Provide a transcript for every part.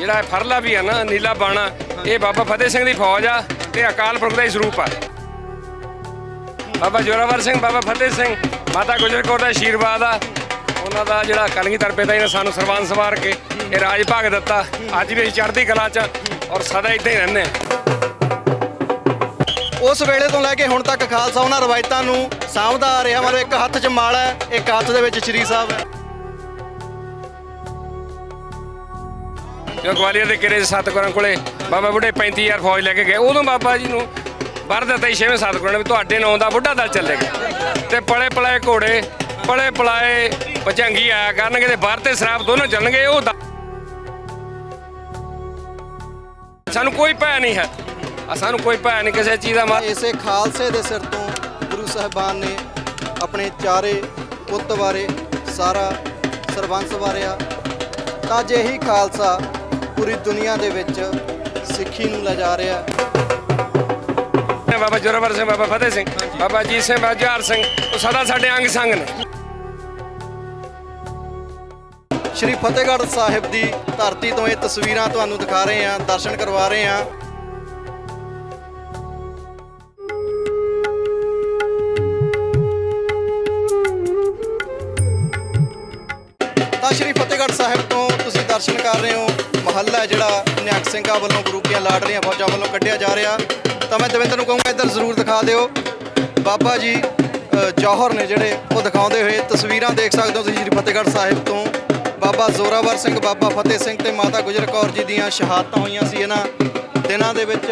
ਜਿਹੜਾ ਫਰਲਾ ਵੀ ਆ ਨਾ, ਨੀਲਾ ਬਾਣਾ, ਇਹ ਬਾਬਾ ਫਤਿਹ ਸਿੰਘ ਦੀ ਫੌਜ ਆ ਤੇ ਅਕਾਲ ਪੁਰਖ ਦਾ ਹੀ ਸਰੂਪ ਆ। ਬਾਬਾ ਜੋਰਾਵਰ ਸਿੰਘ, ਬਾਬਾ ਫਤਿਹ ਸਿੰਘ, ਮਾਤਾ ਗੁਜਰ ਕੌਰ ਦਾ ਆਸ਼ੀਰਵਾਦ ਆ। ਉਹਨਾਂ ਦਾ ਜਿਹੜਾ ਕਲਗੀਧਰ ਪਿਤਾ ਜੀ ਨੇ ਸਾਨੂੰ ਸਰਬੰਸ ਸਵਾਰ ਕੇ ਇਹ ਰਾਜ ਭਾਗ ਦਿੱਤਾ। ਅੱਜ ਵੀ ਅਸੀਂ ਚੜ੍ਹਦੀ ਕਲਾ 'ਚ ਔਰ ਸਦਾ ਇੱਥੇ ਹੀ ਰਹਿੰਦੇ ਹਾਂ ਉਸ ਵੇਲੇ ਤੋਂ ਲੈ ਕੇ ਹੁਣ ਤੱਕ ਖਾਲਸਾ, ਉਹਨਾਂ ਰਵਾਇਤਾਂ ਨੂੰ ਸਾਂਭਦਾ ਆ ਰਿਹਾ ਮਤਲਬ ਇੱਕ ਹੱਥ 'ਚ ਮਾਲਾ ਹੈ, ਇੱਕ ਹੱਥ ਦੇ ਵਿੱਚ ਸ਼੍ਰੀ ਸਾਹਿਬ ਹੈ। ਜੋ ਗਵਾਲੀਅਰ ਦੇ ਕਿਲੇ ਸਤਗੁਰਾਂ ਕੋਲੇ ਬਾਬਾ ਬੁੱਢੇ 35000 ਫੌਜ ਲੈ ਕੇ ਗਏ, ਉਦੋਂ ਬਾਬਾ ਜੀ ਨੂੰ ਵਰ ਦਿੱਤਾ ਸੀ ਛੇਵੇਂ ਸਤਗੁਰਾਂ ਨੇ ਵੀ ਤੁਹਾਡੇ ਨਾਂ ਦਾ ਬੁੱਢਾ ਦਲ ਚੱਲੇਗਾ ਤੇ ਪਲੇ ਪਲਾਏ ਘੋੜੇ, ਪਲੇ ਪਲਾਏ ਪਚੰਗੀ ਆਇਆ ਕਰਨਗੇ ਤੇ ਬਾਹਰ ਤੇ ਸ਼ਰਾਬ ਦੋਨੋਂ ਚੱਲਣਗੇ, ਉਹ ਦ- ਸਾਨੂੰ ਕੋਈ ਭੈ ਨਹੀਂ ਹੈ। ਸਾਨੂੰ ਕੋਈ ਭੈ ਨਹੀਂ ਕਿਸੇ ਚੀਜ਼ ਦਾ ਮਾ ਇਸੇ ਖਾਲਸੇ ਦੇ ਸਿਰ ਤੋਂ ਗੁਰੂ ਸਾਹਿਬਾਨ ਨੇ ਆਪਣੇ ਚਾਰੇ ਪੁੱਤ ਬਾਰੇ ਸਾਰਾ ਸਰਬੰਸ ਵਾਰਿਆ। ਤਾਂ ਜੇ ਹੀ ਖਾਲਸਾ। ਪੂਰੀ ਦੁਨੀਆ ਦੇ ਵਿੱਚ ਸਿੱਖੀ ਨੂੰ ਲਿਜਾ ਰਿਹਾ। ਬਾਬਾ ਜੋਰਾਵਰ ਸਿੰਘ ਬਾਬਾ ਫਤਿਹ ਸਿੰਘ ਬਾਬਾ ਜੀਤ ਸਿੰਘ ਬਾਬਾ ਜੁਹਾਰ ਸਿੰਘ ਉਹ ਸਦਾ ਸਾਡੇ ਅੰਗ ਸੰਗ ਨੇ। ਸ਼੍ਰੀ ਫਤਿਹਗੜ੍ਹ ਸਾਹਿਬ ਦੀ ਧਰਤੀ ਤੋਂ ਇਹ ਤਸਵੀਰਾਂ ਤੁਹਾਨੂੰ ਦਿਖਾ ਰਹੇ ਹਾਂ ਦਰਸ਼ਨ ਕਰਵਾ ਰਹੇ ਹਾਂ। ਤਾਂ ਸ਼੍ਰੀ ਫਤਿਹਗੜ੍ਹ ਸਾਹਿਬ ਤੋਂ ਤੁਸੀਂ ਦਰਸ਼ਨ ਕਰ ਰਹੇ ਹੋ। ਮਹੱਲਾ ਜਿਹੜਾ ਨਿਹੰਗ ਸਿੰਘਾਂ ਵੱਲੋਂ ਗੁਰੂ ਕੀਆਂ ਲਾਡਲੀਆਂ ਫੌਜਾਂ ਵੱਲੋਂ ਕੱਢਿਆ ਜਾ ਰਿਹਾ। ਤਾਂ ਮੈਂ ਦਵਿੰਦਰ ਨੂੰ ਕਹੂੰਗਾ ਇੱਧਰ ਜ਼ਰੂਰ ਦਿਖਾ ਦਿਓ। ਬਾਬਾ ਜੀ ਅ, ਜੌਹਰ ਨੇ ਜਿਹੜੇ ਉਹ ਦਿਖਾਉਂਦੇ ਹੋਏ ਤਸਵੀਰਾਂ ਦੇਖ ਸਕਦੇ ਹੋ ਤੁਸੀਂ ਸ਼੍ਰੀ ਫਤਿਹਗੜ੍ਹ ਸਾਹਿਬ ਤੋਂ। ਬਾਬਾ ਜ਼ੋਰਾਵਰ ਸਿੰਘ ਬਾਬਾ ਫਤਿਹ ਸਿੰਘ ਤੇ ਮਾਤਾ ਗੁਜਰ ਕੌਰ ਜੀ ਦੀਆਂ ਸ਼ਹਾਦਤਾਂ ਹੋਈਆਂ ਸੀ ਇਹਨਾਂ ਦਿਨਾਂ ਦੇ ਵਿੱਚ।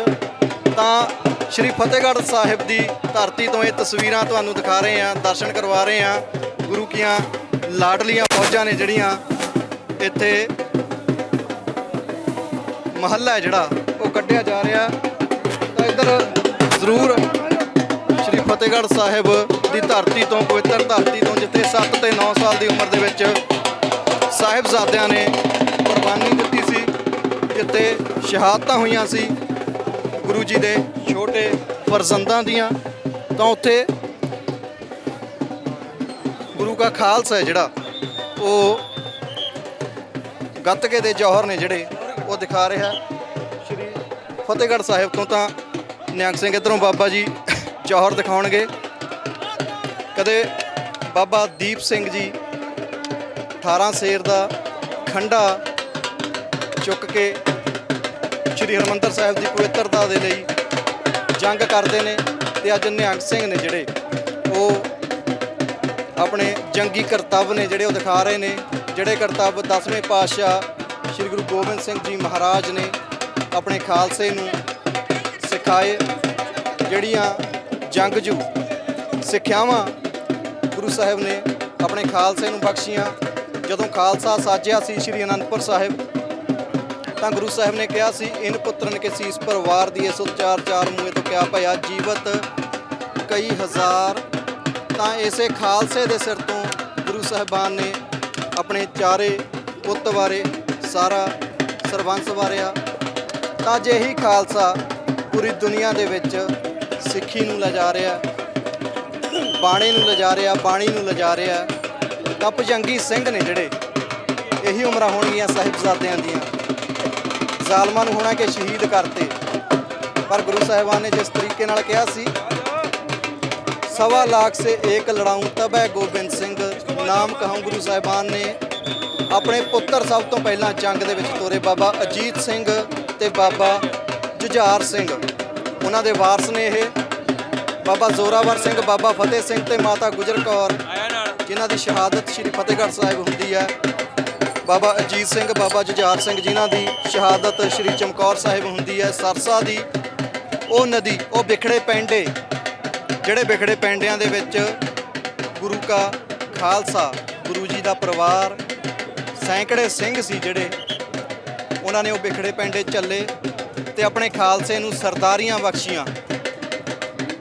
ਤਾਂ ਸ਼੍ਰੀ ਫਤਿਹਗੜ੍ਹ ਸਾਹਿਬ ਦੀ ਧਰਤੀ ਤੋਂ ਇਹ ਤਸਵੀਰਾਂ ਤੁਹਾਨੂੰ ਦਿਖਾ ਰਹੇ ਹਾਂ ਦਰਸ਼ਨ ਕਰਵਾ ਰਹੇ ਹਾਂ। ਗੁਰੂ ਕੀਆਂ ਲਾਡਲੀਆਂ ਫੌਜਾਂ ਨੇ ਜਿਹੜੀਆਂ ਇੱਥੇ ਮਹੱਲਾ ਹੈ ਜਿਹੜਾ, ਉਹ ਕੱਢਿਆ ਜਾ ਰਿਹਾ। ਤਾਂ ਇੱਧਰ ਜ਼ਰੂਰ ਸ਼੍ਰੀ ਫਤਿਹਗੜ੍ਹ ਸਾਹਿਬ ਦੀ ਧਰਤੀ ਤੋਂ, ਪਵਿੱਤਰ ਧਰਤੀ ਤੋਂ, ਜਿੱਥੇ 7 ਤੇ 9 ਸਾਲ ਦੀ ਉਮਰ ਦੇ ਵਿੱਚ ਸਾਹਿਬਜ਼ਾਦਿਆਂ ਨੇ ਕੁਰਬਾਨੀ ਦਿੱਤੀ ਸੀ, ਜਿੱਥੇ ਸ਼ਹਾਦਤਾਂ ਹੋਈਆਂ ਸੀ ਗੁਰੂ ਜੀ ਦੇ ਛੋਟੇ ਫਰਜ਼ੰਦਾਂ ਦੀਆਂ। ਤਾਂ ਉੱਥੇ ਗੁਰੂ ਕਾ ਖਾਲਸਾ ਹੈ ਜਿਹੜਾ, ਉਹ ਗੱਤਕੇ ਦੇ ਜੌਹਰ ਨੇ ਜਿਹੜੇ ਉਹ ਦਿਖਾ ਰਿਹਾ ਸ਼੍ਰੀ ਫਤਿਹਗੜ੍ਹ ਸਾਹਿਬ ਤੋਂ ਤਾਂ ਨਿਹੰਗ ਸਿੰਘ ਇਧਰੋਂ ਬਾਬਾ ਜੀ ਜੌਹਰ ਦਿਖਾਉਣਗੇ। ਕਦੇ ਬਾਬਾ ਦੀਪ ਸਿੰਘ ਜੀ 18 ਸੇਰ ਦਾ ਖੰਡਾ ਚੁੱਕ ਕੇ ਸ਼੍ਰੀ ਹਰਮੰਦਰ ਸਾਹਿਬ ਦੀ ਪਵਿੱਤਰਤਾ ਦੇ ਲਈ ਜੰਗ ਕਰਦੇ ਨੇ ਤੇ ਅੱਜ ਨਿਹੰਗ ਸਿੰਘ ਨੇ ਜਿਹੜੇ ਉਹ ਆਪਣੇ ਜੰਗੀ ਕਰਤੱਵ ਨੇ ਜਿਹੜੇ ਉਹ ਦਿਖਾ ਰਹੇ ਨੇ, ਜਿਹੜੇ ਕਰਤੱਵ 10ਵੇਂ ਪਾਤਸ਼ਾਹ ਸ੍ਰੀ ਗੁਰੂ ਗੋਬਿੰਦ ਸਿੰਘ ਜੀ ਮਹਾਰਾਜ ਨੇ ਆਪਣੇ ਖਾਲਸੇ ਨੂੰ ਸਿਖਾਏ ਜਿਹੜੀਆਂ ਜੰਗਜੂ ਸਿੱਖਿਆਵਾਂ ਗੁਰੂ ਸਾਹਿਬ ਨੇ ਆਪਣੇ ਖਾਲਸੇ ਨੂੰ ਬਖਸ਼ੀਆਂ। ਜਦੋਂ ਖਾਲਸਾ ਸਾਜਿਆ ਸੀ ਸ੍ਰੀ ਅਨੰਦਪੁਰ ਸਾਹਿਬ, ਤਾਂ ਗੁਰੂ ਸਾਹਿਬ ਨੇ ਕਿਹਾ ਸੀ, ਇਨ ਪੁੱਤਰਨ ਕੇ ਸੀਸ ਪਰਿਵਾਰ ਦੀ ਇਸ ਉਚਾਰ ਚਾਰ ਮੂਏ ਤੋਂ ਕਿਹਾ ਭਇਆ ਜੀਵਤ ਕਈ ਹਜ਼ਾਰ। ਤਾਂ ਇਸੇ ਖਾਲਸੇ ਦੇ ਸਿਰ ਤੋਂ ਗੁਰੂ ਸਾਹਿਬਾਨ ਨੇ ਆਪਣੇ ਚਾਰੇ ਪੁੱਤ ਬਾਰੇ ਸਾਰਾ ਸਰਬੰਸ ਵਾਰਿਆ। ਤਾਂ ਜੇ ਹੀ ਖਾਲਸਾ ਪੂਰੀ ਦੁਨੀਆ ਦੇ ਵਿੱਚ ਸਿੱਖੀ ਨੂੰ ਲਿਜਾ ਰਿਹਾ, ਬਾਣੀ ਨੂੰ ਲਿਜਾ ਰਿਹਾ, ਬਾਣੀ ਨੂੰ ਲਿਜਾ ਰਿਹਾ। ਤਾਂ ਭਜੰਗੀ ਸਿੰਘ ਨੇ ਜਿਹੜੇ ਇਹੀ ਉਮਰਾਂ ਹੋਣਗੀਆਂ ਸਾਹਿਬਜ਼ਾਦਿਆਂ ਦੀਆਂ। ਜ਼ਾਲਮਾਂ ਨੂੰ ਹੋਣਾ ਕਿ ਸ਼ਹੀਦ ਕਰਤੇ। ਪਰ ਗੁਰੂ ਸਾਹਿਬਾਨ ਨੇ ਜਿਸ ਤਰੀਕੇ ਨਾਲ ਕਿਹਾ ਸੀ, ਸਵਾ ਲੱਖ ਸੇ ਏਕ ਲੜਾਊਂ ਤਬੈ ਗੋਬਿੰਦ ਸਿੰਘ, ਨਾਮ ਕਹੂੰ ਗੁਰੂ ਸਾਹਿਬਾਨ ਨੇ। ਆਪਣੇ ਪੁੱਤਰ ਸਭ ਤੋਂ ਪਹਿਲਾਂ ਜੰਗ ਦੇ ਵਿੱਚ ਤੋਰੇ ਬਾਬਾ ਅਜੀਤ ਸਿੰਘ ਤੇ ਬਾਬਾ ਜੁਝਾਰ ਸਿੰਘ। ਉਹਨਾਂ ਦੇ ਵਾਰਸ ਨੇ ਇਹ ਬਾਬਾ ਜ਼ੋਰਾਵਰ ਸਿੰਘ ਬਾਬਾ ਫਤਿਹ ਸਿੰਘ ਤੇ ਮਾਤਾ ਗੁਜਰ ਕੌਰ ਜਿਨ੍ਹਾਂ ਦੀ ਸ਼ਹਾਦਤ ਸ੍ਰੀ ਫਤਿਹਗੜ੍ਹ ਸਾਹਿਬ ਹੁੰਦੀ ਹੈ। ਬਾਬਾ ਅਜੀਤ ਸਿੰਘ ਬਾਬਾ ਜੁਝਾਰ ਸਿੰਘ ਜਿਨ੍ਹਾਂ ਦੀ ਸ਼ਹਾਦਤ ਸ੍ਰੀ ਚਮਕੌਰ ਸਾਹਿਬ ਹੁੰਦੀ ਹੈ ਸਰਸਾ ਦੀ ਉਹ ਨਦੀ ਉਹ ਵਿਖੜੇ ਪੈਂਡੇ ਜਿਹੜੇ ਵਿਖੜੇ ਪੈਂਡਿਆਂ ਦੇ ਵਿੱਚ ਗੁਰੂ ਕਾ ਖਾਲਸਾ ਗੁਰੂ ਜੀ ਦਾ ਪਰਿਵਾਰ ਸੈਂਕੜੇ ਸਿੰਘ ਸੀ ਜਿਹੜੇ ਉਹਨਾਂ ਨੇ ਉਹ ਵਿਖੜੇ ਪੈਂਡੇ ਚੱਲੇ ਤੇ ਆਪਣੇ ਖਾਲਸੇ ਨੂੰ ਸਰਦਾਰੀਆਂ ਬਖਸ਼ੀਆਂ।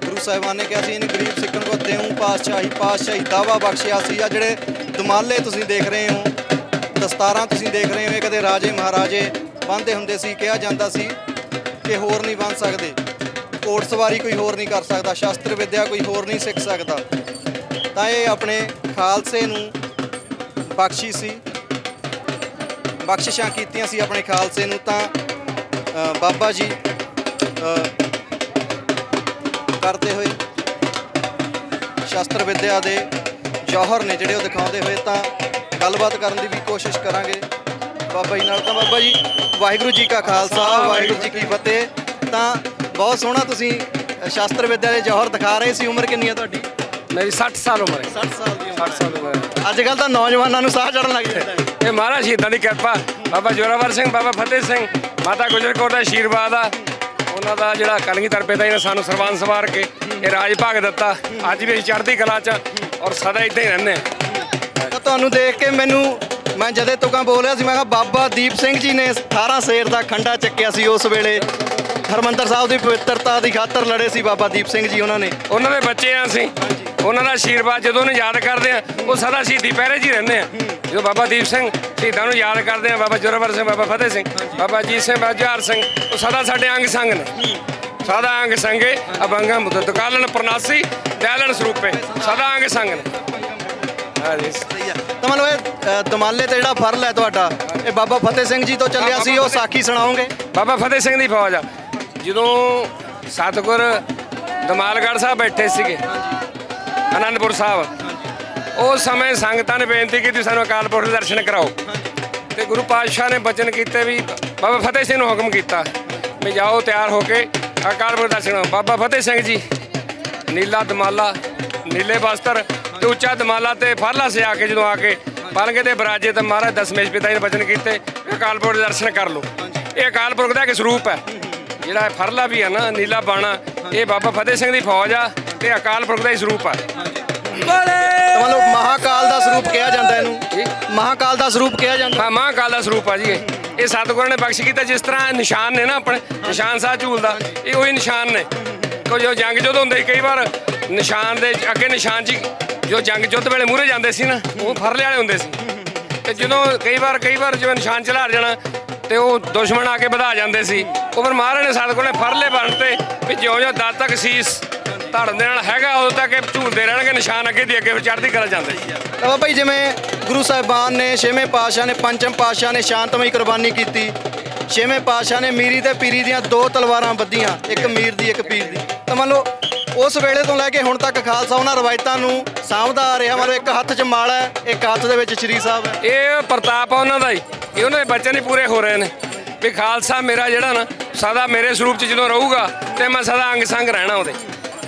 ਗੁਰੂ ਸਾਹਿਬਾਨ ਨੇ ਕਿਹਾ ਸੀ, ਇਹਨ ਗਰੀਬ ਸਿੱਖਣ ਕੋ ਦੇਉ ਪਾਤਸ਼ਾਹੀ ਪਾਤਸ਼ਾਹੀ ਦਾਵਾ ਬਖਸ਼ਿਆ ਸੀ। ਆ ਜਿਹੜੇ ਦਮਾਲੇ ਤੁਸੀਂ ਦੇਖ ਰਹੇ ਹੋ, ਦਸਤਾਰਾਂ ਤੁਸੀਂ ਦੇਖ ਰਹੇ ਹੋ, ਇਹ ਕਦੇ ਰਾਜੇ ਮਹਾਰਾਜੇ ਬੰਨਦੇ ਹੁੰਦੇ ਸੀ, ਕਿਹਾ ਜਾਂਦਾ ਸੀ ਕਿ ਹੋਰ ਨਹੀਂ ਬਣ ਸਕਦੇ। ਘੋੜ ਸਵਾਰੀ ਕੋਈ ਹੋਰ ਨਹੀਂ ਕਰ ਸਕਦਾ, ਸ਼ਾਸਤਰ ਵਿਦਿਆ ਕੋਈ ਹੋਰ ਨਹੀਂ ਸਿੱਖ ਸਕਦਾ। ਤਾਂ ਇਹ ਆਪਣੇ ਖਾਲਸੇ ਨੂੰ ਬਖਸ਼ੀ ਸੀ। ਬਖਸ਼ਿਸ਼ਾਂ ਕੀਤੀਆਂ ਸੀ ਆਪਣੇ ਖਾਲਸੇ ਨੂੰ ਤਾਂ ਬਾਬਾ ਜੀ ਕਰਦੇ ਹੋਏ ਸ਼ਾਸਤਰ ਵਿਦਿਆ ਦੇ ਜੌਹਰ ਨੇ ਜਿਹੜੇ ਉਹ ਦਿਖਾਉਂਦੇ ਹੋਏ ਤਾਂ ਗੱਲਬਾਤ ਕਰਨ ਦੀ ਵੀ ਕੋਸ਼ਿਸ਼ ਕਰਾਂਗੇ। ਬਾਬਾ ਜੀ ਨਾਲ ਤਾਂ ਬਾਬਾ ਜੀ ਵਾਹਿਗੁਰੂ ਜੀ ਕਾ ਖਾਲਸਾ ਵਾਹਿਗੁਰੂ ਜੀ ਕੀ ਫਤਿਹ। ਤਾਂ ਬਹੁਤ ਸੋਹਣਾ ਤੁਸੀਂ ਸ਼ਾਸਤਰ ਵਿਦਿਆ ਦੇ ਜੌਹਰ ਦਿਖਾ ਰਹੇ ਸੀ। ਉਮਰ ਕਿੰਨੀ ਹੈ ਤੁਹਾਡੀ? ਮੇਰੀ 60 ਸਾਲ ਉਮਰ ਹੈ। 60 ਸਾਲ ਦੀ 60 ਸਾਲ ਉਮਰ ਅੱਜ ਕੱਲ ਤਾਂ ਨੌਜਵਾਨਾਂ ਨੂੰ ਸਾਹ ਚੜਨ ਲੱਗ ਜਾਂਦਾ ਹੈ। ਇਹ ਮਹਾਰਾਜ ਸ਼ਹੀਦਾਂ ਦੀ ਕਿਰਪਾ। ਬਾਬਾ ਜੋਰਾਵਰ ਸਿੰਘ ਬਾਬਾ ਫਤਿਹ ਸਿੰਘ ਮਾਤਾ ਗੁਜਰ ਕੌਰ ਦਾ ਆਸ਼ੀਰਵਾਦ ਆ। ਉਹਨਾਂ ਦਾ ਜਿਹੜਾ ਕਲਗੀਧਰ ਪਿਤਾ ਜੀ ਨੇ ਸਾਨੂੰ ਸਰਬੰਸ ਸਵਾਰ ਕੇ ਇਹ ਰਾਜ ਭਾਗ ਦਿੱਤਾ। ਅੱਜ ਵੀ ਅਸੀਂ ਚੜ੍ਹਦੀ ਕਲਾ 'ਚ ਔਰ ਸਦਾ ਇਦਾਂ ਹੀ ਰਹਿੰਦੇ ਤਾਂ ਤੁਹਾਨੂੰ ਦੇਖ ਕੇ ਮੈਨੂੰ ਮੈਂ ਜਦੇ ਤੁਕਾਂ ਬੋਲਿਆ ਸੀ ਮੈਂ ਕਿਹਾ ਬਾਬਾ ਦੀਪ ਸਿੰਘ ਜੀ ਨੇ 18 ਸ਼ੇਰ ਦਾ ਖੰਡਾ ਚੱਕਿਆ ਸੀ ਉਸ ਵੇਲੇ। ਹਰਮੰਦਰ ਸਾਹਿਬ ਦੀ ਪਵਿੱਤਰਤਾ ਦੀ ਖਾਤਰ ਲੜੇ ਸੀ ਬਾਬਾ ਦੀਪ ਸਿੰਘ ਜੀ ਉਹਨਾਂ ਨੇ। ਉਹਨਾਂ ਦੇ ਬੱਚੇ ਆ ਅਸੀਂ। ਉਹਨਾਂ ਦਾ ਆਸ਼ੀਰਵਾਦ ਜਦੋਂ ਉਹਨੂੰ ਯਾਦ ਕਰਦੇ ਆ ਉਹ ਸਦਾ ਸ਼ਹੀਦੀ ਪਹਿਰੇ 'ਚ ਹੀ ਰਹਿੰਦੇ ਆ। ਜਦੋਂ ਬਾਬਾ ਦੀਪ ਸਿੰਘ ਸ਼ਹੀਦਾਂ ਨੂੰ ਯਾਦ ਕਰਦੇ ਆ ਬਾਬਾ ਜੋਰਾਵਰ ਸਿੰਘ ਬਾਬਾ ਫਤਿਹ ਸਿੰਘ ਬਾਬਾ ਜੀਤ ਸਿੰਘ ਬਾਬਾ ਜੁਹਾਰ ਸਿੰਘ ਉਹ ਸਦਾ ਸਾਡੇ ਅੰਗ ਸੰਗ ਨੇ। ਸਦਾ ਅੰਗ ਸੰਗੇ ਅਬੰਗਮ ਮੁਦਤ ਕਾਲਨ ਪ੍ਰਨਾਸੀ ਦਇਲਨ ਸਰੂਪੇ ਸਦਾ ਅੰਗ ਸੰਗ ਨੇ। ਹਾਂਜੀ। ਸਹੀ ਆ ਤਾਂ ਮਤਲਬ ਇਹ ਅ, ਦਮਾਲੇ ਤੇ ਜਿਹੜਾ ਫਰਲ ਹੈ ਤੁਹਾਡਾ ਇਹ ਬਾਬਾ ਫਤਿਹ ਸਿੰਘ ਜੀ ਤੋਂ ਚੱਲਿਆ ਸੀ ਉਹ ਸਾਖੀ ਸੁਣਾਓਗੇ? ਬਾਬਾ ਫਤਿਹ ਸਿੰਘ ਦੀ ਫੌਜ ਆ। ਜਦੋਂ ਸਤਗੁਰ ਦਮਾਲਗੜ੍ਹ ਸਾਹਿਬ ਬੈਠੇ ਸੀਗੇ ਆਨੰਦਪੁਰ ਸਾਹਿਬ। ਉਸ ਸਮੇਂ ਸੰਗਤਾਂ ਨੇ ਬੇਨਤੀ ਕੀਤੀ ਸਾਨੂੰ ਅਕਾਲ ਪੁਰਖ ਦੇ ਦਰਸ਼ਨ ਕਰਾਓ। ਤੇ ਗੁਰੂ ਪਾਤਸ਼ਾਹ ਨੇ ਬਚਨ ਕੀਤੇ ਵੀ ਬਾਬਾ ਫਤਿਹ ਸਿੰਘ ਨੂੰ ਹੁਕਮ ਕੀਤਾ ਵੀ ਜਾਓ ਤਿਆਰ ਹੋ ਕੇ ਅਕਾਲ ਪੁਰਖ ਦਰਸ਼ਨ ਕਰੋ। ਬਾਬਾ ਫਤਿਹ ਸਿੰਘ ਜੀ, ਨੀਲਾ ਦਮਾਲਾ, ਨੀਲੇ ਵਸਤਰ ਤੇ ਉੱਚਾ ਦਮਾਲਾ ਤੇ ਫਰਲਾ ਸਿਆ ਕੇ ਜਦੋਂ ਆ ਕੇ ਪਲੰਗੇ ਤੇ ਬਰਾਜੇ ਤੇ ਮਹਾਰਾਜ ਦਸਮੇਸ਼ ਪਿਤਾ ਜੀ ਨੇ ਬਚਨ ਕੀਤੇ ਅਕਾਲ ਪੁਰਖ ਦੇ ਦਰਸ਼ਨ ਕਰ ਲਓ। ਇਹ ਅਕਾਲ ਪੁਰਖ ਦਾ ਇੱਕ ਸਰੂਪ ਹੈ। ਜਿਹੜਾ ਫਰਲਾ ਵੀ ਹੈ ਨਾ, ਨੀਲਾ ਬਾਣਾ, ਇਹ ਬਾਬਾ ਫਤਿਹ ਸਿੰਘ ਦੀ ਫੌਜ ਆ ਤੇ ਅਕਾਲ ਪੁਰਖ ਦਾ ਹੀ ਸਰੂਪ ਆ। ਮਤਲਬ ਮਹਾਕਾਲ ਦਾ ਸਰੂਪ ਕਿਹਾ ਜਾਂਦਾ ਇਹਨੂੰ। ਮਹਾਕਾਲ ਦਾ ਸਰੂਪ ਕਿਹਾ ਜਾਂਦਾ। ਹਾਂ ਮਹਾਂਕਾਲ ਦਾ ਸਰੂਪ ਆ ਜੀ ਇਹ। ਇਹ ਸਤਿਗੁਰਾਂ ਨੇ ਬਖਸ਼ ਕੀਤਾ ਜਿਸ ਤਰ੍ਹਾਂ ਨਿਸ਼ਾਨ ਨੇ ਨਾ ਆਪਣੇ ਨਿਸ਼ਾਨ ਸਾਹਿਬ ਝੂਲ ਦਾ ਇਹ ਉਹੀ ਨਿਸ਼ਾਨ ਨੇ। ਕੋ ਜੋ ਜੰਗ ਜੁੱਧ ਹੁੰਦੇ ਸੀ, ਕਈ ਵਾਰ ਨਿਸ਼ਾਨ ਦੇ ਅੱਗੇ ਨਿਸ਼ਾਨ ਜੀ ਜੋ ਜੰਗ ਜੁੱਧ ਵੇਲੇ ਮੂਹਰੇ ਜਾਂਦੇ ਸੀ ਨਾ ਉਹ ਫਰਲੇ ਵਾਲੇ ਹੁੰਦੇ ਸੀ। ਤੇ ਜਦੋਂ ਕਈ ਵਾਰ ਕਈ ਵਾਰ ਜਿਵੇਂ ਨਿਸ਼ਾਨ ਚਲਾ ਜਾਣਾ ਤੇ ਉਹ ਦੁਸ਼ਮਣ ਆ ਕੇ ਵਧਾ ਜਾਂਦੇ ਸੀ। ਉਹ ਫਿਰ ਮਹਾਰਾਜ ਨੇ ਸਤਿਗੁਰ ਨੇ ਫਰਲੇ ਬਣਤੇ ਵੀ ਜਿਉਂ ਜਿਉਂ ਦਦ ਤੱਕ ਸੀਸ ਧੜਨ ਦੇ ਨਾਲ ਹੈਗਾ ਉਦੋਂ ਤੱਕ ਇਹ ਝੂਲਦੇ ਰਹਿਣਗੇ ਨਿਸ਼ਾਨ ਅੱਗੇ ਦੀ ਅੱਗੇ ਫਿਰ ਚੜ੍ਹਦੀ ਕਲਾ ਜਾਂਦੇ ਤਾਂ ਬਾਬਾ ਜੀ ਜਿਵੇਂ ਗੁਰੂ ਸਾਹਿਬਾਨ ਨੇ ਛੇਵੇਂ ਪਾਤਸ਼ਾਹ ਨੇ ਪੰਚਮ ਪਾਤਸ਼ਾਹ ਨੇ ਸ਼ਾਂਤਮਈ ਕੁਰਬਾਨੀ ਕੀਤੀ ਛੇਵੇਂ ਪਾਤਸ਼ਾਹ ਨੇ ਮੀਰੀ ਤੇ ਪੀਰੀ ਦੀਆਂ ਦੋ ਤਲਵਾਰਾਂ ਬੱਧੀਆਂ ਇੱਕ ਮੀਰ ਦੀ ਇੱਕ ਪੀਰ ਦੀ। ਤਾਂ ਮੰਨ ਲਓ ਉਸ ਵੇਲੇ ਤੋਂ ਲੈ ਕੇ ਹੁਣ ਤੱਕ ਖਾਲਸਾ ਉਹਨਾਂ ਰਵਾਇਤਾਂ ਨੂੰ ਸਾਂਭਦਾ ਆ ਰਿਹਾ ਮਤਲਬ ਇੱਕ ਹੱਥ 'ਚ ਮਾਲਾ ਹੈ ਇੱਕ ਹੱਥ ਦੇ ਵਿੱਚ ਸ਼੍ਰੀ ਸਾਹਿਬ ਹੈ। ਇਹ ਪ੍ਰਤਾਪ ਆ ਉਹਨਾਂ ਦਾ ਹੀ ਇਹ ਉਹਨਾਂ ਦੇ ਬੱਚੇ ਨਹੀਂ ਪੂਰੇ ਹੋ ਰਹੇ ਨੇ। ਵੀ ਖਾਲਸਾ ਮੇਰਾ ਜਿਹੜਾ ਨਾ ਸਦਾ ਮੇਰੇ ਸਰੂਪ 'ਚ ਜਦੋਂ ਰਹੂਗਾ ਤੇ ਮੈਂ ਸਦਾ ਅੰਗ ਸੰਗ ਰਹਿਣਾ ਉਹਦੇ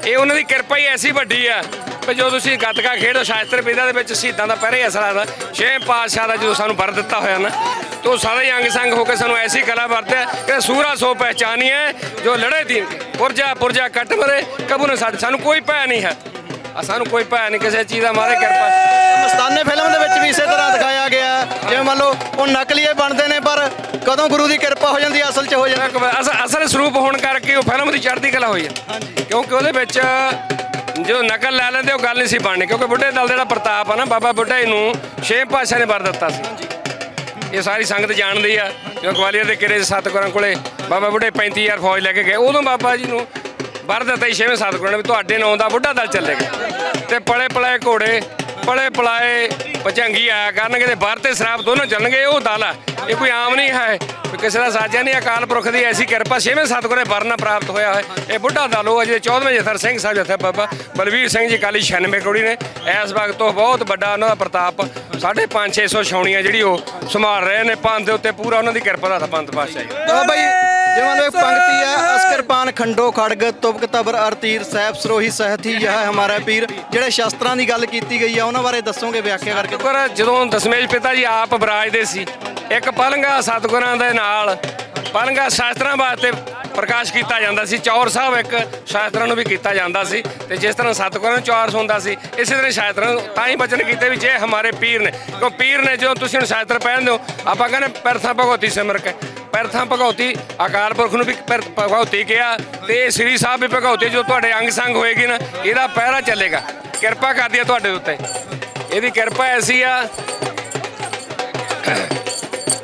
ਇਹ ਉਹਨਾਂ ਦੀ ਕਿਰਪਾ ਹੀ ਐਸੀ ਵੱਡੀ ਆ ਵੀ ਜੋ ਤੁਸੀਂ ਗੱਤਕਾ ਖੇਡੋ, ਸ਼ਾਸਤਰ ਵਿਦਿਆ ਦੇ ਵਿੱਚ ਸ਼ਹੀਦਾਂ ਦਾ ਪਹਿਰੇ ਅਸਰ ਆਦਾ ਛੇ ਪਾਤਸ਼ਾਹ ਦਾ ਜਦੋਂ ਸਾਨੂੰ ਵਰ ਦਿੱਤਾ ਹੋਇਆ ਨਾ, ਤੋ ਸਦਾ ਹੀ ਅੰਗ ਸੰਗ ਹੋ ਕੇ ਸਾਨੂੰ ਐਸੀ ਕਲਾ ਵਰਤਿਆ ਕਿ ਸੂਰਾ ਸੋ ਪਹਿਚਾਨੀਏ, ਜੋ ਲੜੇ ਦੀ ਪੁਰਜਾ ਪੁਰਜਾ ਕੱਟ ਮਰੇ, ਕਬੂ ਨਾ ਸਾਡੇ ਸਾਨੂੰ ਕੋਈ ਭੈ ਨਹੀਂ ਹੈ। ਸਾਨੂੰ ਕੋਈ ਭੈ ਨਹੀਂ ਕਿਸੇ ਚੀਜ਼ ਦਾ, ਮਾਰੇ ਕਿਰਪਾ। ਮਸਤਾਨੇ ਫਿਲਮ ਦੇ ਵਿੱਚ ਵੀ ਇਸੇ ਤਰ੍ਹਾਂ ਦਿਖਾਇਆ ਗਿਆ। ਜਿਵੇਂ ਮੰਨ ਲਓ ਉਹ ਨਕਲੀਏ ਬਣਦੇ ਨੇ ਪਰ ਕਦੋਂ ਗੁਰੂ ਦੀ ਕਿਰਪਾ ਹੋ ਜਾਂਦੀ ਅਸਲ 'ਚ ਹੋ ਜਾਂਦਾ ਇੱਕ ਅਸ- ਅਸਲ ਸਰੂਪ ਹੋਣ ਕਰਕੇ ਉਹ ਫਿਲਮ ਦੀ ਚੜ੍ਹਦੀ ਕਲਾ ਹੋਈ ਹੈ ਕਿਉਂਕਿ ਉਹਦੇ ਵਿੱਚ ਜੋ ਨਕਲ ਲੈ ਲੈਂਦੇ ਉਹ ਗੱਲ ਨਹੀਂ ਸੀ ਬਣਨੀ ਕਿਉਂਕਿ ਬੁੱਢੇ ਦਲ ਦਾ ਜਿਹੜਾ ਪ੍ਰਤਾਪ ਆ ਨਾ ਬਾਬਾ ਬੁੱਢਾ ਨੂੰ ਛੇ ਪਾਸ਼ਾ ਨੇ ਵਰ ਦਿੱਤਾ ਸੀ। ਇਹ ਸਾਰੀ ਸੰਗਤ ਜਾਣਦੀ ਆ ਜੋ ਗਵਾਲੀਅਰ ਦੇ ਕਿਲੇ ਸਤਿਗੁਰਾਂ ਕੋਲੇ ਬਾਬਾ ਬੁੱਢੇ 35000 ਫੌਜ ਲੈ ਕੇ ਗਏ ਉਦੋਂ ਬਾਬਾ ਜੀ ਨੂੰ ਵਰ ਦਿੱਤਾ ਸੀ ਛੇਵੇਂ ਸਤਿਗੁਰਾਂ ਨੇ ਵੀ ਤੁਹਾਡੇ ਨਾਂ ਦਾ ਬੁੱਢਾ ਦਲ ਚੱਲੇਗਾ। ਤੇ ਪਲੇ ਪਲੇ ਘੋੜੇ ਪਲੇ ਪਲਾਏ ਪਚੰਗੀ ਆਇਆ ਕਰਨਗੇ ਤੇ ਬਾਹਰ ਤੇ ਸ਼ਰਾਬ ਦੋਨੋਂ ਚੱਲਣਗੇ, ਉਹ ਦਲ ਆ। ਇਹ ਕੋਈ ਆਮ ਨਹੀਂ ਹੈ। ਕਿਸੇ ਦਾ ਸਾਜਿਆ ਨਹੀਂ, ਅਕਾਲ ਪੁਰਖ ਦੀ ਐਸੀ ਕਿਰਪਾ, ਛੇਵੇਂ ਸਤਿਗੁਰੇ ਵਰਨਾ ਪ੍ਰਾਪਤ ਹੋਇਆ ਹੈ ਇਹ ਬੁੱਢਾ ਦਲ ਉਹ ਅਜੇ 14ਵੇਂ ਜਥਰ ਸਿੰਘ ਸਾਹਿਬ ਜਥੇ ਬਾਬਾ ਬਲਵੀਰ ਸਿੰਘ ਜੀ ਕਾਲੀ 96 ਕੌੜੀ ਨੇ, ਇਸ ਵਕਤ ਤੋਂ ਬਹੁਤ ਵੱਡਾ ਉਹਨਾਂ ਦਾ ਪ੍ਰਤਾਪ 5.5 600 ਛਾਉਣੀਆਂ ਜਿਹੜੀ ਉਹ ਸੰਭਾਲ ਰਹੇ ਨੇ, ਪੰਥ ਦੇ ਉੱਤੇ ਪੂਰਾ ਉਹਨਾਂ ਦੀ ਕਿਰਪਾ ਦਾ ਪੰਥ ਪਾਸ਼ਾ ਜੀ। ਤਾਂ ਬਾਈ ਪੰਕਤੀ ਹੈ ਅਸਕਰ ਪਾਨ ਖੰਡੋ ਖੜਗ ਤੁਬਕ ਤਬਰ ਅਰ ਤੀਰ ਸਹਿਬ ਸਰੋਹੀ ਸਹਿਥੀ ਯਹ ਹੈ ਹਮਾਰਾ ਪੀਰ। ਜਿਹੜੇ ਸ਼ਸਤਰਾਂ ਦੀ ਗੱਲ ਕੀਤੀ ਗਈ ਆ ਉਹਨਾਂ ਬਾਰੇ ਦੱਸੋਗੇ ਵਿਆਖਿਆ ਕਰਕੇ? ਪਰ ਜਦੋਂ ਦਸਮੇਸ਼ ਪਿਤਾ ਜੀ ਆਪ ਬਰਾਜਦੇ ਸੀ ਇੱਕ ਪਲੰਗਾ ਸਤਿਗੁਰਾਂ ਦੇ ਨਾਲ ਪਲੰਗਾ ਸ਼ਾਸਤਰਾਂ ਵਾਸਤੇ ਪ੍ਰਕਾਸ਼ ਕੀਤਾ ਜਾਂਦਾ ਸੀ, ਚੌਰ ਸਾਹਿਬ ਇੱਕ ਸ਼ਾਸਤਰਾਂ ਨੂੰ ਵੀ ਕੀਤਾ ਜਾਂਦਾ ਸੀ ਤੇ ਜਿਸ ਤਰ੍ਹਾਂ ਸਤਿਗੁਰਾਂ ਨੂੰ ਚੌਰ ਹੁੰਦਾ ਸੀ, ਇਸੇ ਤਰ੍ਹਾਂ ਸ਼ਾਸਤਰਾਂ ਨੂੰ ਤਾਂ ਹੀ ਬਚਨ ਕੀਤੇ ਵੀ ਜੇ ਹਮਾਰੇ ਪੀਰ ਨੇ। ਕਿਉਂ ਪੀਰ ਨੇ ਜੋ ਤੁਸੀਂ ਹੁਣ ਸ਼ਾਸਤਰ ਪਹਿਨਦੇ ਹੋ ਆਪਾਂ ਕਹਿੰਦੇ ਪੈਰਥਾ ਭਗਵਤੀ ਸਿਮਰ ਕੇ ਪੈਰਥਾ ਭਗਵਤੀ ਅਕਾਲ ਪੁਰਖ ਨੂੰ ਵੀ ਪੈਰ- ਭਗਵਤੀ ਕਿਹਾ ਤੇ ਸ੍ਰੀ ਸਾਹਿਬ ਵੀ ਭਗਵਤੀ ਜੋ ਤੁਹਾਡੇ ਅੰਗ ਸੰਗ ਹੋਏਗੀ ਨਾ, ਇਹਦਾ ਪਹਿਰਾ ਚੱਲੇਗਾ। ਕਿਰਪਾ ਕਰਦੀ ਆ ਤੁਹਾਡੇ ਉੱਤੇ। ਇਹਦੀ ਕਿਰਪਾ ਐਸੀ ਆ।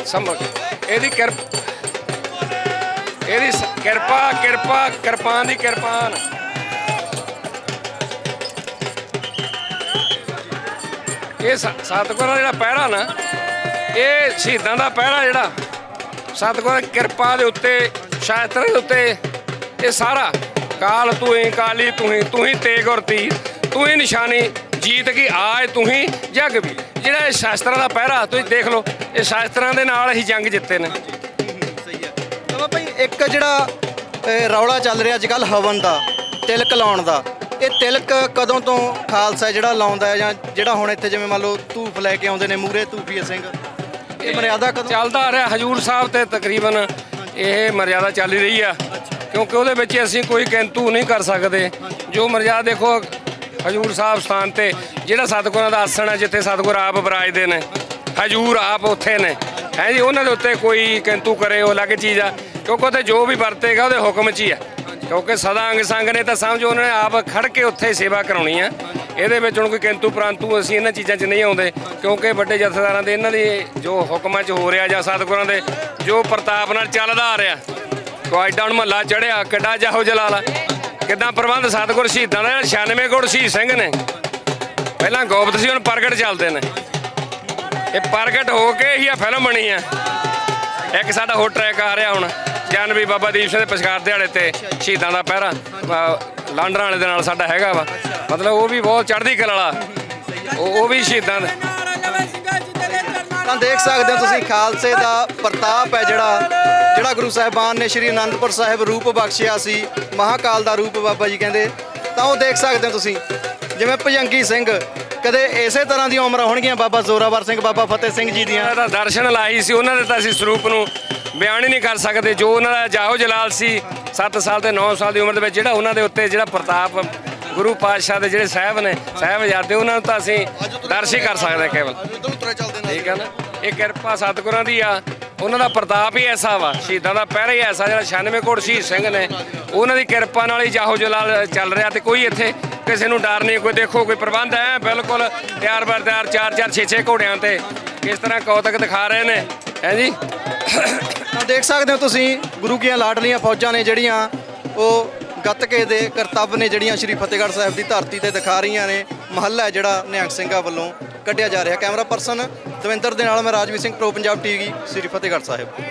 ਸਮਝ। ਇਹਦੀ ਕਿਰਪਾ ਇਹਦੀ ਸ- ਕਿਰਪਾ ਕਿਰਪਾ, ਕਿਰਪਾਨ ਦੀ ਕਿਰਪਾਨ। ਇਹ ਸ- ਸਤਿਗੁਰਾਂ ਦਾ ਜਿਹੜਾ ਪਹਿਰਾ ਨਾ, ਇਹ ਸ਼ਹੀਦਾਂ ਦਾ ਪਹਿਰਾ ਜਿਹੜਾ, ਸਤਿਗੁਰਾਂ ਦੀ ਕਿਰਪਾ ਦੇ ਉੱਤੇ, ਸ਼ਾਸਤਰਾਂ ਦੇ ਉੱਤੇ, ਇਹ ਸਾਰਾ ਕਾਲ ਤੂੰ ਹੀ ਕਾਲੀ, ਤੂੰ ਹੀ ਤੂੰ ਹੀ ਤੇਗ ਔਰ ਤੀਰ, ਤੂੰ ਹੀ ਨਿਸ਼ਾਨੀ, ਜੀਤ ਕੀ ਆਜ ਤੂੰ ਹੀ ਜਗ ਵੀ। ਜਿਹੜਾ ਇਹ ਸ਼ਾਸਤਰਾਂ ਦਾ ਪਹਿਰਾ, ਤੁਸੀਂ ਦੇਖ ਲਓ, ਇਹ ਸ਼ਾਸਤਰਾਂ ਦੇ ਨਾਲ ਹੀ ਜੰਗ ਜਿੱਤੇ ਨੇ। ਇੱਕ ਜਿਹੜਾ ਰੌਲਾ ਚੱਲ ਰਿਹਾ ਅੱਜ ਕੱਲ ਹਵਨ ਦਾ ਤਿਲਕ ਲਾਉਣ ਦਾ। ਇਹ ਤਿਲਕ ਕਦੋਂ ਤੋਂ ਖਾਲਸਾ ਜਿਹੜਾ ਲਾਉਂਦਾ ਹੈ ਜਾਂ ਜਿਹੜਾ ਹੁਣ ਇੱਥੇ ਜਿਵੇਂ ਮੰਨ ਲਓ ਧੂਫ ਲੈ ਕੇ ਆਉਂਦੇ ਨੇ ਮੂਰੇ ਧੂਫੀਏ ਸਿੰਘ ਇਹ ਮਰਿਆਦਾ ਕਦੋਂ? ਚੱਲਦਾ ਆ ਰਿਹਾ ਹਜੂਰ ਸਾਹਿਬ ਤੇ ਤਕਰੀਬਨ ਇਹ ਮਰਿਆਦਾ ਚੱਲ ਹੀ ਰਹੀ ਆ। ਕਿਉਂਕਿ ਉਹਦੇ ਵਿੱਚ ਅਸੀਂ ਕੋਈ ਕਿੰਤੂ ਨਹੀਂ ਕਰ ਸਕਦੇ। ਜੋ ਮਰਿਆਦਾ ਦੇਖੋ ਹਜੂਰ ਸਾਹਿਬ ਸਥਾਨ ਤੇ ਜਿਹੜਾ ਸਤਿਗੁਰਾਂ ਦਾ ਆਸਣ ਹੈ ਜਿੱਥੇ ਸਤਿਗੁਰ ਆਪ ਬਰਾਜਦੇ ਨੇ ਹਜੂਰ ਆਪ ਉੱਥੇ ਨੇ। ਹੈ ਜੀ ਉਹਨਾਂ ਦੇ ਉੱਤੇ ਕੋਈ ਕਿੰਤੂ ਕਰੇ ਉਹ ਅਲੱਗ ਚੀਜ਼ ਆ। ਕਿਉਂਕਿ ਉੱਥੇ ਜੋ ਵੀ ਵਰਤੇਗਾ ਉਹਦੇ ਹੁਕਮ 'ਚ ਹੀ ਆ। ਕਿਉਂਕਿ ਸਦਾ ਅੰਗ ਸੰਗ ਨੇ ਤਾਂ ਸਮਝੋ ਉਹਨਾਂ ਨੇ ਆਪ ਖੜ ਕੇ ਉੱਥੇ ਸੇਵਾ ਕਰਾਉਣੀ ਆ। ਇਹਦੇ ਵਿੱਚ ਹੁਣ ਕੋਈ ਕਿੰਤੂ ਪ੍ਰੰਤੂ ਅਸੀਂ ਇਹਨਾਂ ਚੀਜ਼ਾਂ 'ਚ ਨਹੀਂ ਆਉਂਦੇ ਕਿਉਂਕਿ ਵੱਡੇ ਜਥੇਦਾਰਾਂ ਦੇ ਇਹਨਾਂ ਦੀ ਜੋ ਹੁਕਮਾਂ 'ਚ ਹੋ ਰਿਹਾ ਜਾਂ ਸਤਿਗੁਰਾਂ ਦੇ ਜੋ ਪ੍ਰਤਾਪ ਨਾਲ ਚੱਲਦਾ ਆ ਰਿਹਾ। ਕੁਆਇਡਾ ਹੁਣ ਮਹੱਲਾ ਚੜਿਆ ਕਿੱਡਾ ਜਾਹੋ ਜਲਾਲ ਕਿੱਦਾਂ ਪ੍ਰਬੰਧ ਸਤਿਗੁਰ ਸ਼ਹੀਦਾਂ ਦਾ 96 ਗੁਰ ਸ਼ਹੀਦ ਸਿੰਘ ਨੇ। ਪਹਿਲਾਂ ਗੋਬਤ ਸੀ ਹੁਣ ਪ੍ਰਗਟ ਚੱਲਦੇ ਨੇ। ਇਹ ਪ੍ਰਗਟ ਹੋ ਕੇ ਹੀ ਆ ਫਿਲਮ ਬਣੀ ਆ। ਇੱਕ ਸਾਡਾ ਹੋਰ ਟਰੈਕ ਆ ਰਿਹਾ ਹੁਣ। ਜਾਨਵੀ ਬਾਬਾ ਦੀਪ ਸਿੰਘ ਦੇ ਪਛਕਾਰ ਦਿਹਾੜੇ ਤੇ ਸ਼ਹੀਦਾਂ ਦਾ ਪਹਿਰਾ ਲਾਂਡਰਾਂ ਵਾਲੇ ਦੇ ਨਾਲ ਸਾਡਾ ਹੈਗਾ ਵਾ। ਮਤਲਬ ਉਹ ਵੀ ਬਹੁਤ ਚੜ੍ਹਦੀ ਕਲਾ ਵਾਲਾ। ਉਹ ਵੀ ਸ਼ਹੀਦਾਂ ਦੇ ਤਾਂ ਦੇਖ ਸਕਦੇ ਹੋ ਤੁਸੀਂ ਖਾਲਸੇ ਦਾ ਪ੍ਰਤਾਪ ਹੈ ਜਿਹੜਾ। ਜਿਹੜਾ ਗੁਰੂ ਸਾਹਿਬਾਨ ਨੇ ਸ਼੍ਰੀ ਅਨੰਦਪੁਰ ਸਾਹਿਬ ਰੂਪ ਬਖਸ਼ਿਆ ਸੀ ਮਹਾਕਾਲ ਦਾ ਰੂਪ ਬਾਬਾ ਜੀ ਕਹਿੰਦੇ। ਤਾਂ ਉਹ ਦੇਖ ਸਕਦੇ ਹੋ ਤੁਸੀਂ ਜਿਵੇਂ ਭਜੰਗੀ ਸਿੰਘ ਕਦੇ ਇਸੇ ਤਰ੍ਹਾਂ ਦੀਆਂ ਉਮਰਾਂ ਹੋਣਗੀਆਂ ਬਾਬਾ ਜ਼ੋਰਾਵਰ ਸਿੰਘ ਬਾਬਾ ਫਤਿਹ ਸਿੰਘ ਜੀ ਦੀਆਂ। ਦਰਸ਼ਨ ਲਾਈ ਸੀ ਉਹਨਾਂ ਦੇ ਤਾਂ ਅਸੀਂ ਸਰੂਪ ਨੂੰ ਬਿਆਨ ਹੀ ਨਹੀਂ ਕਰ ਸਕਦੇ। ਜੋ ਉਹਨਾਂ ਦਾ ਜਾਹੋ ਜਲਾਲ ਸੀ 7 ਸਾਲ ਤੇ 9 ਸਾਲ ਦੀ ਉਮਰ ਦੇ ਵਿੱਚ ਜਿਹੜਾ ਉਹਨਾਂ ਦੇ ਉੱਤੇ ਜਿਹੜਾ ਪ੍ਰਤਾਪ ਗੁਰੂ ਪਾਤਸ਼ਾਹ ਦੇ ਜਿਹੜੇ ਸਾਹਿਬ ਨੇ ਸਾਹਿਬਜ਼ਾਦੇ ਉਹਨਾਂ ਨੂੰ ਤਾਂ ਅਸੀਂ ਦਰਸ਼ ਹੀ ਕਰ ਸਕਦੇ ਕੇਵਲ। ਠੀਕ ਹੈ ਨਾ? ਇਹ ਕਿਰਪਾ ਸਤਿਗੁਰਾਂ ਦੀ ਆ। ਉਹਨਾਂ ਦਾ ਪ੍ਰਤਾਪ ਹੀ ਐਸਾ ਵਾ। ਸ਼ਹੀਦਾਂ ਦਾ ਪਹਿਰਾ ਹੀ ਐਸਾ ਜਿਹੜਾ 96 ਕੋਟ ਸ਼ਹੀਦ ਸਿੰਘ ਨੇ। ਉਹਨਾਂ ਦੀ ਕਿਰਪਾ ਨਾਲ ਹੀ ਜਾਹੋ ਜਲਾਲ ਚੱਲ ਰਿਹਾ ਤੇ ਕੋਈ ਇੱਥੇ ਕਿਸੇ ਨੂੰ ਡਰ ਨਹੀਂ ਕੋਈ ਦੇਖੋ ਕੋਈ ਪ੍ਰਬੰਧ ਹੈ ਬਿਲਕੁਲ ਤਿਆਰ ਬਰ ਤਿਆਰ 4 4 6 6 ਘੋੜਿਆਂ ਤੇ। ਕਿਸ ਤਰ੍ਹਾਂ ਕੌਤਕ ਦਿਖਾ ਰਹੇ ਨੇ? ਹੈ ਜੀ? ਦੇਖ ਸਕਦੇ ਹੋ ਤੁਸੀਂ, ਗੁਰੂ ਕੀਆਂ ਲਾਡਲੀਆਂ ਫੌਜਾਂ ਨੇ ਜਿਹੜੀਆਂ ਉਹ ਗੱਤਕੇ ਦੇ ਕਰਤੱਵ ਨੇ ਜਿਹੜੀਆਂ ਸ਼੍ਰੀ ਫਤਿਹਗੜ੍ਹ ਸਾਹਿਬ ਦੀ ਧਰਤੀ ਤੇ ਦਿਖਾ ਰਹੀਆਂ ਨੇ, ਮਹੱਲਾ ਜਿਹੜਾ ਨਿਹੰਗ ਸਿੰਘਾਂ ਵੱਲੋਂ ਕੱਢਿਆ ਜਾ ਰਿਹਾ। ਕੈਮਰਾ ਪਰਸਨ ਦਵਿੰਦਰ ਦੇ ਨਾਲ ਮੈਂ ਰਾਜਵੀਰ ਸਿੰਘ, ਪ੍ਰੋ ਪੰਜਾਬ ਟੀਵੀ, ਸ਼੍ਰੀ ਫਤਿਹਗੜ੍ਹ ਸਾਹਿਬ।